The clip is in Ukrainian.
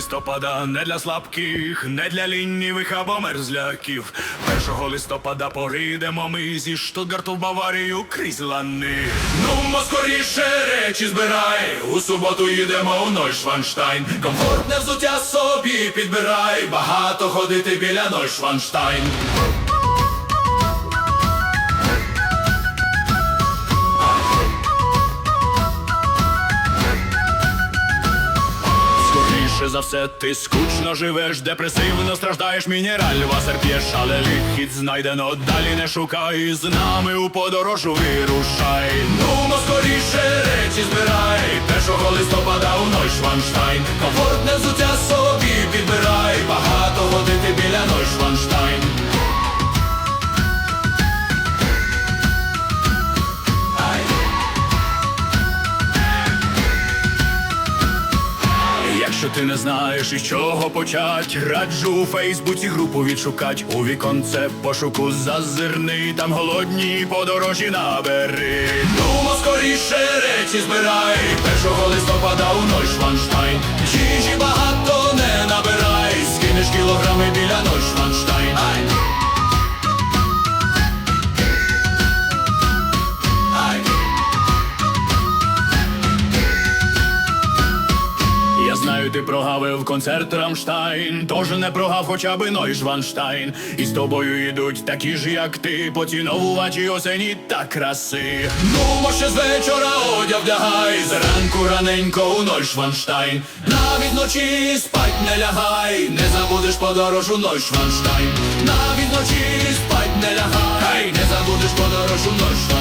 листопада не для слабких, не для лінівих або мерзляків. Першого листопада поридемо ми зі Штутгарту в Баварію крізь лани. Ну, скоріше речі збирай. У суботу їдемо у Нойшванштайн. Комфортне взуття собі підбирай. Багато ходити біля Нойшванштайн. За все, ти скучно живеш, депресивно страждаєш, мінераль васер п'єш, але лихід знайдено, далі не шукай, з нами у подорожу вирушай. Ну, скоріше речі збирай, першого листопада у Нойшванштайн. Комфортне взуття Якщо ти не знаєш із чого почать, раджу у Фейсбуці групу відшукать. У віконце пошуку зазирни, там голодні подорожі набери. Ну, скоріше речі збирай, 1 листопада у знаю, ти прогавив концерт Рамштайн, тож не прогав хоча б Нойшванштайн. І з тобою йдуть такі ж, як ти, поціновувачі осені та краси. Ну, ще з вечора одяг вдягай, зранку раненько у Нойшванштайн. Навіть ночі спать не лягай, не забудеш подорож у Нойшванштайн. Навіть ночі спать не лягай, не забудеш подорож у Нойшванштайн.